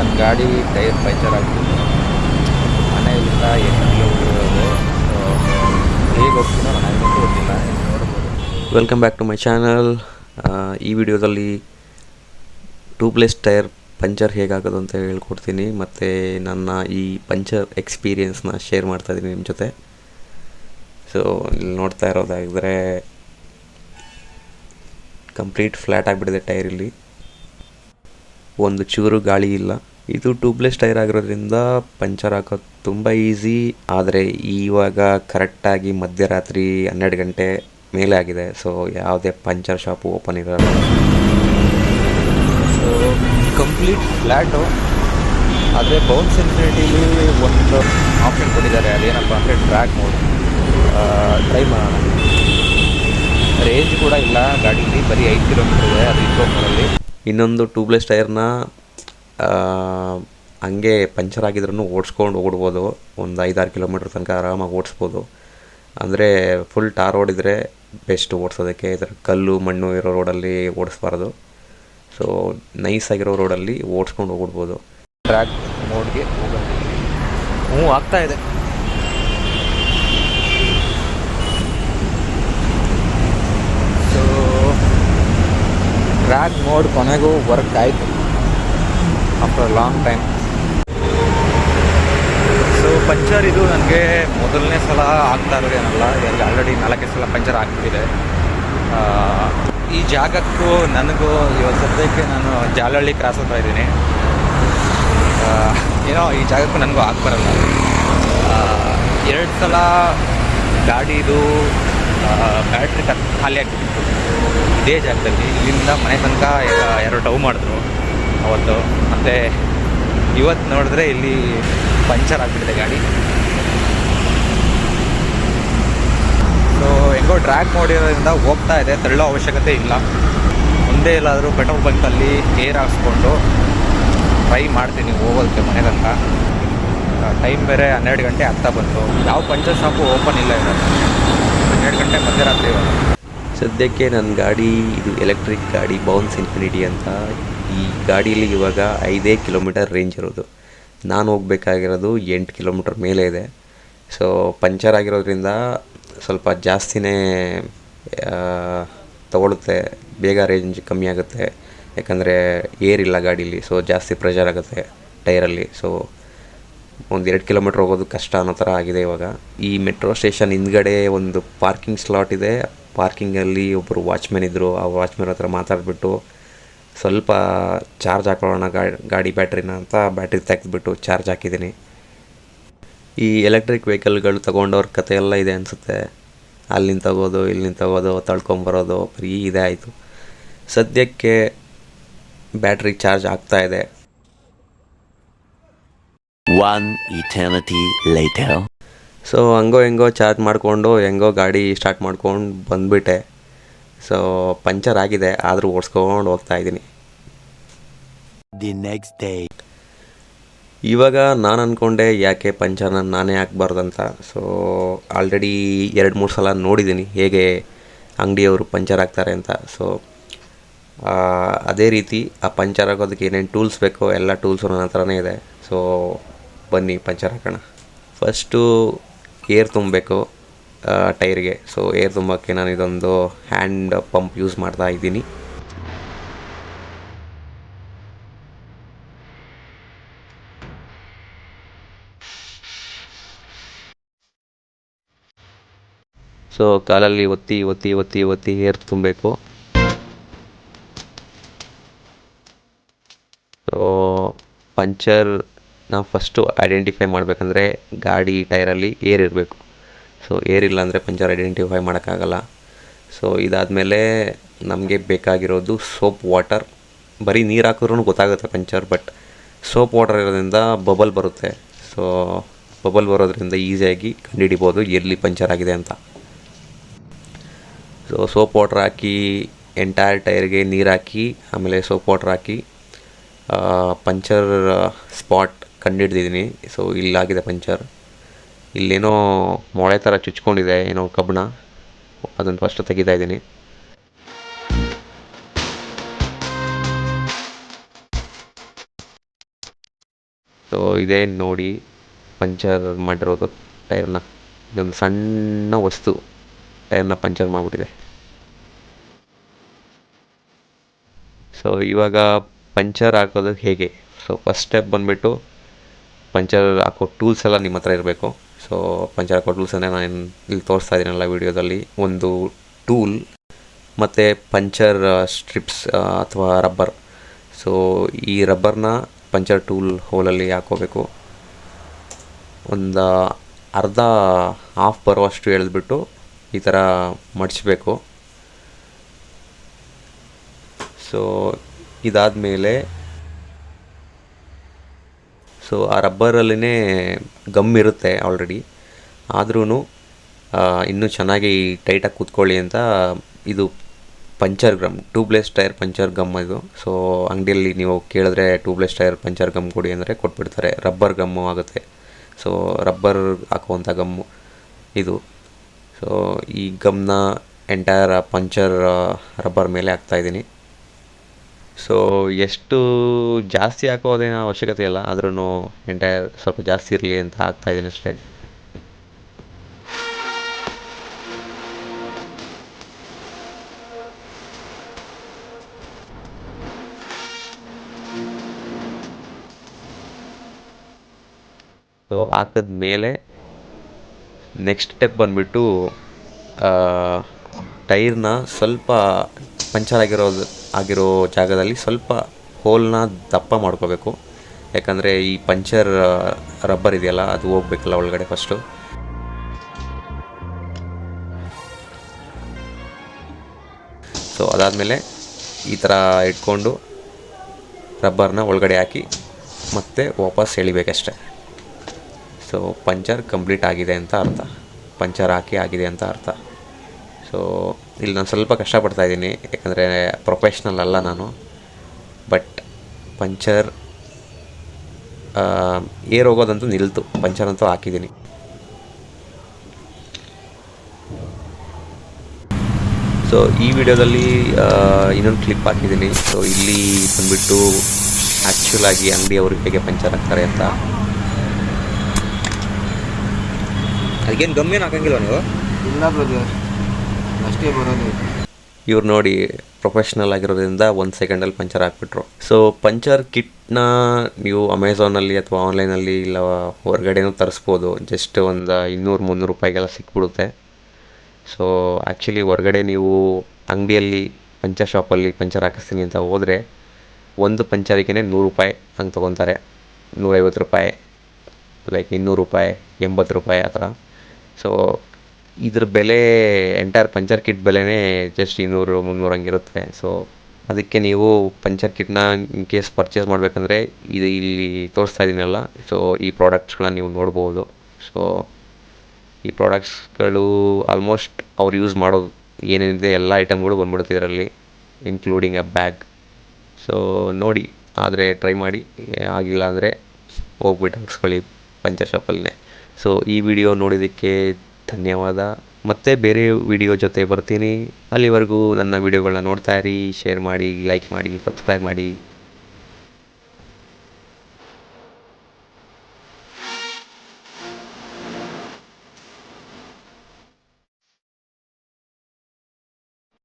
ನನ್ನ ಗಾಡಿ tyre puncture ಆಗ್ತಿದೆ ಮನೆಯಿಂದ ಕಿಲೋಮೀಟರ್ ಇರೋದು ಹೇಗೆ ಹೋಗ್ತೀನೋ ನನಗಂತೂ ಗೊತ್ತಿಲ್ಲ ನೋಡ್ಬೋದು. Welcome back to my channel ಈ ವಿಡಿಯೋದಲ್ಲಿ ಟೂ ಪ್ಲೇಸ್ ಟೈರ್ ಪಂಚರ್ ಹೇಗಾಗೋದು ಅಂತ ಹೇಳ್ಕೊಡ್ತೀನಿ. ಮತ್ತು ನನ್ನ ಈ ಪಂಚರ್ ಎಕ್ಸ್ಪೀರಿಯೆನ್ಸ್ನ ಶೇರ್ ಮಾಡ್ತಾ ಇದ್ದೀನಿ ನಿಮ್ಮ ಜೊತೆ. ಸೊ ಇಲ್ಲಿ ನೋಡ್ತಾ ಇರೋದಾಗಿದ್ರೆ ಕಂಪ್ಲೀಟ್ ಫ್ಲ್ಯಾಟ್ ಆಗಿಬಿಟ್ಟಿದೆ ಟೈರ್ ಇಲ್ಲಿ. ಒಂದು ಚೂರು ಗಾಳಿ ಇಲ್ಲ. ಇದು ಟ್ಯೂಬ್ಲೆಸ್ ಟೈರ್ ಆಗಿರೋದ್ರಿಂದ ಪಂಚರ್ ಹಾಕೋದು ತುಂಬ ಈಸಿ ಆದರೆ ಇವಾಗ ಕರೆಕ್ಟಾಗಿ ಮಧ್ಯರಾತ್ರಿ ಹನ್ನೆರಡು ಗಂಟೆ ಮೇಲೆ ಆಗಿದೆ. ಸೊ ಯಾವುದೇ ಪಂಚರ್ ಶಾಪು ಓಪನ್ ಇರಲ್ಲ. ಸೊ ಕಂಪ್ಲೀಟ್ ಫ್ಲ್ಯಾಟು ಆದರೆ ಬೌನ್ಸ್ ಇನ್ಫಿನಿಟಿಲಿ ಒಂದು ಆಪ್ಷನ್ ಕೊಟ್ಟಿದ್ದಾರೆ. ಅದೇನಪ್ಪ ಅಂದರೆ ಟ್ರ್ಯಾಕ್ ಮೋಡ್ ಟ್ರೈ ಮಾಡೋಣ. ರೇಂಜ್ ಕೂಡ ಇಲ್ಲ. ಗಾಡೀಲಿ ಬರೀ ಐದು ಕಿಲೋಮೀಟರ್ ಇದೆ. ಅದು ಇನ್ನೊಂದು ಟ್ಯೂಬ್ಲೆಸ್ ಟೈರ್ನ ಹಂಗೆ ಪಂಚರ್ ಆಗಿದ್ರೂ ಓಡಿಸ್ಕೊಂಡು ಓಡ್ಬೋದು. ಒಂದು ಐದಾರು ಕಿಲೋಮೀಟ್ರ್ ತನಕ ಆರಾಮಾಗಿ ಓಡಿಸ್ಬೋದು. ಅಂದರೆ ಫುಲ್ ಟಾರ್ ಓಡಿದರೆ ಬೆಸ್ಟ್ ಓಡಿಸೋದಕ್ಕೆ. ಈ ಕಲ್ಲು, ಮಣ್ಣು ಇರೋ ರೋಡಲ್ಲಿ ಓಡಿಸ್ಬಾರ್ದು. ಸೊ ನೈಸಾಗಿರೋ ರೋಡಲ್ಲಿ ಓಡಿಸ್ಕೊಂಡು ಹೋಗ್ಬಿಡ್ಬೋದು ಟ್ರ್ಯಾಕ್ ಮೋಡ್ಗೆ ಹ್ಞೂ, ಆಗ್ತಾ ಇದೆ. ಸೊ ಟ್ರ್ಯಾಕ್ ಮೋಡ್ ಕೊನೆಗೂ ವರ್ಕ್ ಆಯಿತು. After long time so puncture ಇದು ನನಗೆ ಮೊದಲನೇ ಸಲ ಆಗ್ತಾ ಇರೋದೇನಲ್ಲ ಎಲ್ಲಿ ಆಲ್ರೆಡಿ ನಾಲ್ಕೈದು ಸಲ ಪಂಚರ್ ಆಗ್ತಿದೆ. ಈ ಜಾಗಕ್ಕೂ ನನಗೂ ಇವತ್ತು ಸದ್ಯಕ್ಕೆ ನಾನು ಜಾಲಹಳ್ಳಿ ಕ್ರಾಸ್ ಹೋಗ್ತಾ ಇದ್ದೀನಿ. ಏನೋ ಈ ಜಾಗಕ್ಕೂ ನನಗೂ ಆಗ್ಬರಲ್ಲ ಎರಡು ಸಲ ಗಾಡಿದು ಬ್ಯಾಟ್ರಿ ಖಾಲಿ ಆಗ್ತಿತ್ತು ಇದೇ ಜಾಗದಲ್ಲಿ ಇಲ್ಲಿಂದ ಮನೆ ತನಕ ಎರಡು ಟವ್ ಮಾಡಿದ್ರು. ಅವತ್ತು. ಮತ್ತು ಇವತ್ತು ನೋಡಿದ್ರೆ ಇಲ್ಲಿ ಪಂಚರ್ ಆಗಿಬಿಟ್ಟಿದೆ ಗಾಡಿ. ಸೊ ಹೆಂಗೋ ಟ್ರ್ಯಾಕ್ ಮಾಡಿರೋದ್ರಿಂದ ಹೋಗ್ತಾ ಇದೆ. ತಳ್ಳೋ ಅವಶ್ಯಕತೆ ಇಲ್ಲ. ಮುಂದೆ ಎಲ್ಲಾದರೂ ಪೆಟ್ರೋಲ್ ಬಂಕಲ್ಲಿ ಏರ್ ಹಾಕ್ಸ್ಕೊಂಡು ಟ್ರೈ ಮಾಡ್ತೀನಿ ಹೋಗೋದಕ್ಕೆ ಮನೆ ತನಕ ಟೈಮ್ ಬೇರೆ ಹನ್ನೆರಡು ಗಂಟೆ ಆಗ್ತಾ ಬಂತು. ಯಾವ ಪಂಚರ್ ಶಾಪು ಓಪನ್ ಇಲ್ಲ ಇರೋದು ಹನ್ನೆರಡು ಗಂಟೆ ಮಧ್ಯರಾತ್ರಿ ಸದ್ಯಕ್ಕೆ ನನ್ನ ಗಾಡಿ, ಇದು ಎಲೆಕ್ಟ್ರಿಕ್ ಗಾಡಿ ಬೌನ್ಸ್ ಇನ್ಫಿನಿಟಿ ಅಂತ ಈ ಗಾಡೀಲಿ ಇವಾಗ ಐದೇ ಕಿಲೋಮೀಟರ್ ರೇಂಜ್ ಇರೋದು. ನಾನು ಹೋಗ್ಬೇಕಾಗಿರೋದು ಎಂಟು ಕಿಲೋಮೀಟರ್ ಮೇಲೆ ಇದೆ. ಸೊ ಪಂಚರ್ ಆಗಿರೋದ್ರಿಂದ ಸ್ವಲ್ಪ ಜಾಸ್ತಿನೇ ತಗೊಳುತ್ತೆ. ಬೇಗ ರೇಂಜ್ ಕಮ್ಮಿ ಆಗುತ್ತೆ. ಯಾಕಂದರೆ ಏರ್ ಇಲ್ಲ ಗಾಡೀಲಿ ಸೊ ಜಾಸ್ತಿ ಪ್ರೆಷರ್ ಆಗುತ್ತೆ ಟೈರಲ್ಲಿ ಸೊ ಒಂದು ಎರಡು ಕಿಲೋಮೀಟ್ರ್ ಹೋಗೋದು ಕಷ್ಟ ಅನ್ನೋ ಥರ ಆಗಿದೆ ಇವಾಗ. ಈ ಮೆಟ್ರೋ ಸ್ಟೇಷನ್ ಹಿಂದ್ಗಡೆ ಒಂದು ಪಾರ್ಕಿಂಗ್ ಸ್ಲಾಟ್ ಇದೆ. ಪಾರ್ಕಿಂಗಲ್ಲಿ ಒಬ್ಬರು ವಾಚ್ಮೆನ್ ಇದ್ದರು ಆ ವಾಚ್ಮೆನ್ ಹತ್ರ ಮಾತಾಡಿಬಿಟ್ಟು ಸ್ವಲ್ಪ ಚಾರ್ಜ್ ಹಾಕೊಳ್ಳೋಣ ಗಾಡಿ ಗಾಡಿ ಬ್ಯಾಟ್ರಿನ ಅಂತ ಬ್ಯಾಟ್ರಿ ತೆಗೆದುಬಿಟ್ಟು ಚಾರ್ಜ್ ಹಾಕಿದ್ದೀನಿ. ಈ ಎಲೆಕ್ಟ್ರಿಕ್ ವೆಹಿಕಲ್ಗಳು ತೊಗೊಂಡವ್ರ ಕತೆ ಎಲ್ಲ ಇದೆ ಅನಿಸುತ್ತೆ. ಅಲ್ಲಿಂದ ತಗೋದು ಇಲ್ಲಿಂದ ತಗೋದು ತಳ್ಕೊಂಬರೋದು ಬರೀ ಇದೇ ಆಯಿತು. ಸದ್ಯಕ್ಕೆ ಬ್ಯಾಟ್ರಿ ಚಾರ್ಜ್ ಆಗ್ತಾ ಇದೆ. ಸೊ ಹಂಗೋ ಹೆಂಗೋ ಚಾರ್ಜ್ ಮಾಡಿಕೊಂಡು ಹೆಂಗೋ ಗಾಡಿ ಸ್ಟಾರ್ಟ್ ಮಾಡ್ಕೊಂಡು ಬಂದುಬಿಟ್ಟೆ. ಸೊ ಪಂಚರ್ ಆಗಿದೆ ಆದರೂ ಓಡಿಸ್ಕೊಂಡು ಹೋಗ್ತಾ ಇದ್ದೀನಿ. The ನೆಕ್ಸ್ಟ್ ಡೇ ಇವಾಗ ನಾನು ಅಂದ್ಕೊಂಡೆ ಯಾಕೆ ಪಂಚರ್ನ ನಾನೇ ಹಾಕ್ಬಾರ್ದಂತ ಸೊ ಆಲ್ರೆಡಿ ಎರಡು ಮೂರು ಸಲ ನೋಡಿದ್ದೀನಿ ಹೇಗೆ ಅಂಗಡಿಯವರು ಪಂಚರ್ ಹಾಕ್ತಾರೆ ಅಂತ. ಸೊ ಅದೇ ರೀತಿ ಆ ಪಂಚರ್ ಹಾಕೋದಕ್ಕೆ ಏನೇನು ಟೂಲ್ಸ್ ಬೇಕೋ ಎಲ್ಲ ಟೂಲ್ಸು ನನ್ನ ಹತ್ರನೇ ಇದೆ. ಸೊ ಬನ್ನಿ ಪಂಚರ್ ಹಾಕೋಣ. ಫಸ್ಟು ಏರ್ ತುಂಬಬೇಕು ಟೈರ್ಗೆ. ಸೊ ಏರ್ ತುಂಬೋಕ್ಕೆ ನಾನು ಇದೊಂದು ಹ್ಯಾಂಡ್ ಪಂಪ್ ಯೂಸ್ ಮಾಡ್ತಾ ಇದ್ದೀನಿ. ಸೊ ಕಾಲಲ್ಲಿ ಒತ್ತಿ ಒತ್ತಿ ಒತ್ತಿ ಒತ್ತಿ ಏರ್ ತುಂಬಬೇಕು. ಸೊ ಪಂಚರ್ ನಾವು ಫಸ್ಟು ಐಡೆಂಟಿಫೈ ಮಾಡಬೇಕಂದ್ರೆ ಗಾಡಿ ಟೈರಲ್ಲಿ ಏರ್ ಇರಬೇಕು. ಸೊ ಏರ್ ಇಲ್ಲ ಅಂದರೆ ಪಂಚರ್ ಐಡೆಂಟಿಫೈ ಮಾಡೋಕ್ಕಾಗಲ್ಲ. ಸೊ ಇದಾದಮೇಲೆ ನಮಗೆ ಬೇಕಾಗಿರೋದು ಸೋಪ್ ವಾಟರ್ ಬರೀ ನೀರು ಹಾಕಿದ್ರೂ ಗೊತ್ತಾಗುತ್ತೆ ಪಂಚರ್ ಬಟ್ ಸೋಪ್ ವಾಟರ್ ಇರೋದ್ರಿಂದ ಬಬಲ್ ಬರುತ್ತೆ. ಸೊ ಬಬಲ್ ಬರೋದ್ರಿಂದ ಈಸಿಯಾಗಿ ಕಂಡುಹಿಡಿಬೋದು, ಎಲ್ಲಿ ಪಂಚರ್ ಆಗಿದೆ ಅಂತ. ಸೊ ಸೋಪ್ ವಾಟ್ರ್ ಹಾಕಿ ಎಂಟೈರ್ ಟೈರ್ಗೆ ನೀರು ಹಾಕಿ, ಆಮೇಲೆ ಸೋಪ್ ವಾಟ್ರ್ ಹಾಕಿ ಪಂಚರ್ ಸ್ಪಾಟ್ ಕಂಡುಹಿಡ್ದಿದ್ದೀನಿ ಸೊ ಇಲ್ಲಾಗಿದೆ ಪಂಚರ್. ಇಲ್ಲೇನೋ ಮೊಳೆ ಥರ ಚುಚ್ಕೊಂಡಿದೆ, ಏನೋ ಕಬ್ಬಣ. ಅದನ್ನು ಫಸ್ಟ್ ತೆಗಿತಾ ಇದ್ದೀನಿ. ಸೊ ಇದೇ ನೋಡಿ ಪಂಚರ್ ಮಾಡಿರೋದು ಟೈರ್ನ. ಇದೊಂದು ಸಣ್ಣ ವಸ್ತು. ಟೈರ್ನ ಪಂಚರ್ ಮಾಡಿಬಿಟ್ಟಿದೆ. ಸೊ ಇವಾಗ ಪಂಚರ್ ಹಾಕೋದು ಹೇಗೆ? ಸೊ ಫಸ್ಟ್ ಸ್ಟೆಪ್ ಬಂದುಬಿಟ್ಟು ಪಂಚರ್ ಹಾಕೋ ಟೂಲ್ಸ್ ಎಲ್ಲ ನಿಮ್ಮ ಹತ್ರ ಇರಬೇಕು. ಸೊ ಪಂಚರ್ ಹಾಕೋ ಟೂಲ್ಸನ್ನೇ ನಾನು ಇಲ್ಲಿ ತೋರಿಸ್ತಾ ಇದ್ದೀನಲ್ಲ ವೀಡಿಯೋದಲ್ಲಿ. ಒಂದು ಟೂಲ್ ಮತ್ತು ಪಂಚರ್ ಸ್ಟ್ರಿಪ್ಸ್ ಅಥವಾ ರಬ್ಬರ್. ಸೊ ಈ ರಬ್ಬರ್ನ ಪಂಚರ್ ಟೂಲ್ ಹೋಲಲ್ಲಿ ಹಾಕೋಬೇಕು. ಒಂದು ಅರ್ಧ ಹಾಫ್ ಬರುವಷ್ಟು ಎಳೆದ್ಬಿಟ್ಟು ಈ ಥರ ಮಡಚಬೇಕು ಸೊ ಇದಾದಮೇಲೆ ಸೊ ಆ ರಬ್ಬರಲ್ಲಿನೇ ಗಮ್ ಇರುತ್ತೆ ಆಲ್ರೆಡಿ ಆದ್ರೂ ಇನ್ನೂ ಚೆನ್ನಾಗಿ ಟೈಟಾಗಿ ಕೂತ್ಕೊಳ್ಳಿ ಅಂತ ಇದು puncture gum tubeless tyre puncture gum ಇದು. ಸೊ ಅಂಗಡಿಯಲ್ಲಿ ನೀವು ಕೇಳಿದ್ರೆ ಟ್ಯೂಬ್ಲೆಸ್ ಟೈರ್ ಪಂಚರ್ ಗಮ್ ಕೊಡಿ ಅಂದರೆ ಕೊಟ್ಬಿಡ್ತಾರೆ. ರಬ್ಬರ್ ಗಮ್ಮು ಆಗುತ್ತೆ. ಸೊ ರಬ್ಬರ್ ಹಾಕುವಂಥ ಗಮ್ಮು ಇದು. ಸೊ ಈ ಗಮ್ನ ಎಂಟೈರ್ ಪಂಚರ್ ರಬ್ಬರ್ ಮೇಲೆ ಹಾಕ್ತಾಯಿದ್ದೀನಿ ಸೊ ಎಷ್ಟು ಜಾಸ್ತಿ ಹಾಕೋದೇನೋ ಅವಶ್ಯಕತೆ ಇಲ್ಲ. ಆದ್ರೂ ಎಂಟೈರ್ ಸ್ವಲ್ಪ ಜಾಸ್ತಿ ಇರಲಿ ಅಂತ ಹಾಕ್ತಾಯಿದ್ದೀನಿ ಅಷ್ಟೇ. ಸೊ ಹಾಕಿದ ಮೇಲೆ ನೆಕ್ಸ್ಟ್ ಸ್ಟೆಪ್ ಬಂದುಬಿಟ್ಟು ಟೈರ್ನ ಸ್ವಲ್ಪ ಪಂಚರ್ ಆಗಿರೋದು ಆಗಿರೋ ಜಾಗದಲ್ಲಿ ಸ್ವಲ್ಪ ಹೋಲನ್ನ ದಪ್ಪ ಮಾಡ್ಕೋಬೇಕು. ಯಾಕಂದರೆ ಈ ಪಂಚರ್ ರಬ್ಬರ್ ಇದೆಯಲ್ಲ, ಅದು ಹೋಗ್ಬೇಕಲ್ಲ ಒಳಗಡೆ ಫಸ್ಟು ಸೊ ಅದಾದಮೇಲೆ ಈ ಥರ ಇಟ್ಕೊಂಡು ರಬ್ಬರ್ನ ಒಳಗಡೆ ಹಾಕಿ ಮತ್ತೆ ವಾಪಸ್ ಎಳಿಬೇಕಷ್ಟೆ. ಸೊ ಪಂಚರ್ ಕಂಪ್ಲೀಟ್ ಆಗಿದೆ ಅಂತ ಅರ್ಥ. ಪಂಚರ್ ಹಾಕಿ ಆಗಿದೆ ಅಂತ ಅರ್ಥ. ಸೊ ಇಲ್ಲಿ ನಾನು ಸ್ವಲ್ಪ ಕಷ್ಟಪಡ್ತಾ ಇದ್ದೀನಿ, ಯಾಕಂದರೆ ಪ್ರೊಫೆಷ್ನಲ್ ಅಲ್ಲ ನಾನು. ಬಟ್ ಪಂಚರ್ ಏರ್ ಹೋಗೋದಂತೂ ನಿಲ್ತು. ಪಂಚರ್ ಅಂತೂ ಹಾಕಿದ್ದೀನಿ. ಸೊ ಈ ವಿಡಿಯೋದಲ್ಲಿ ಇನ್ನೊಂದು ಕ್ಲಿಪ್ ಹಾಕಿದ್ದೀನಿ. ಸೊ ಇಲ್ಲಿ ಬಂದುಬಿಟ್ಟು ಆ್ಯಕ್ಚುಲಾಗಿ ಅಂಗಡಿಯವರು ಹೇಗೆ ಪಂಚರ್ ಹಾಕ್ತಾರೆ ಅಂತ. ಅದಕ್ಕೇನು ಗಮ್ಯನ ಹಾಕಂಗಿಲ್ಲ ನೀವು? ಇಲ್ಲ ಬ್ರದರ್ ಅಷ್ಟೇ ಬರೋದು. ಇವ್ರು ನೋಡಿ ಪ್ರೊಫೆಷ್ನಲ್ ಆಗಿರೋದ್ರಿಂದ ಒಂದು ಸೆಕೆಂಡಲ್ಲಿ ಪಂಚರ್ ಹಾಕ್ಬಿಟ್ರು. ಸೊ ಪಂಚರ್ ಕಿಟ್ನ ನೀವು ಅಮೆಝಾನಲ್ಲಿ ಅಥವಾ ಆನ್ಲೈನಲ್ಲಿ ಇಲ್ಲ ಹೊರಗಡೆನೂ ತರಿಸ್ಬೋದು. ಜಸ್ಟ್ ಒಂದು ಇನ್ನೂರು ಮುನ್ನೂರು ರೂಪಾಯಿಗೆಲ್ಲ ಸಿಕ್ಬಿಡುತ್ತೆ. ಸೊ ಆ್ಯಕ್ಚುಲಿ ಹೊರಗಡೆ ನೀವು ಅಂಗಡಿಯಲ್ಲಿ ಪಂಚರ್ ಶಾಪಲ್ಲಿ ಪಂಚರ್ ಹಾಕಿಸ್ತೀನಿ ಅಂತ ಹೋದರೆ ಒಂದು ಪಂಚರಿಗೇ ನೂರು ರೂಪಾಯಿ ಹಂಗೆ ತೊಗೊತಾರೆ. ನೂರೈವತ್ತು ರೂಪಾಯಿ. ಲೈಕ್ ಇನ್ನೂರು ರೂಪಾಯಿ, ಎಂಬತ್ತು ರೂಪಾಯಿ ಆ ಥರ. ಸೊ ಇದ್ರ ಬೆಲೆ ಎಂಟೈರ್ ಪಂಚರ್ ಕಿಟ್ ಬೆಲೆನೇ ಜಸ್ಟ್ ಇನ್ನೂರು, ಮುನ್ನೂರು ಹಂಗಿರುತ್ತೆ ಸೊ ಅದಕ್ಕೆ ನೀವು ಪಂಚರ್ ಕಿಟ್ನ ಇನ್ ಕೇಸ್ ಪರ್ಚೇಸ್ ಮಾಡಬೇಕಂದ್ರೆ ಇದು ಇಲ್ಲಿ ತೋರಿಸ್ತಾ ಇದ್ದೀನಲ್ಲ ಸೊ ಈ ಪ್ರಾಡಕ್ಟ್ಸ್ಗಳನ್ನ ನೀವು ನೋಡ್ಬೋದು. ಸೊ ಈ ಪ್ರಾಡಕ್ಟ್ಸ್ಗಳು ಆಲ್ಮೋಸ್ಟ್ ಅವ್ರು ಯೂಸ್ ಮಾಡೋದು ಏನೇನಿದೆ ಎಲ್ಲ ಐಟಮ್ಗಳು ಬಂದ್ಬಿಡುತ್ತೆ ಇದರಲ್ಲಿ ಇನ್ಕ್ಲೂಡಿಂಗ್ ಅ ಬ್ಯಾಗ್ ಸೊ ನೋಡಿ, ಆದರೆ ಟ್ರೈ ಮಾಡಿ ಆಗಿಲ್ಲ ಅಂದರೆ ಹೋಗ್ಬಿಟ್ಟು ಹಾಕ್ಸ್ಕೊಳ್ಳಿ ಪಂಚರ್ ಶಾಪಲ್ಲೇ ಸೊ ಈ ವಿಡಿಯೋ ನೋಡಿದ್ದಕ್ಕೆ ಧನ್ಯವಾದ. ಮತ್ತೆ ಬೇರೆ ವಿಡಿಯೋ ಜೊತೆ ಬರ್ತೀನಿ. ಅಲ್ಲಿವರೆಗೂ ನನ್ನ ವಿಡಿಯೋಗಳನ್ನ ನೋಡ್ತಾ ಇರಿ ಶೇರ್ ಮಾಡಿ ಲೈಕ್ ಮಾಡಿ ಸಬ್ಸ್ಕ್ರೈಬ್ ಮಾಡಿ.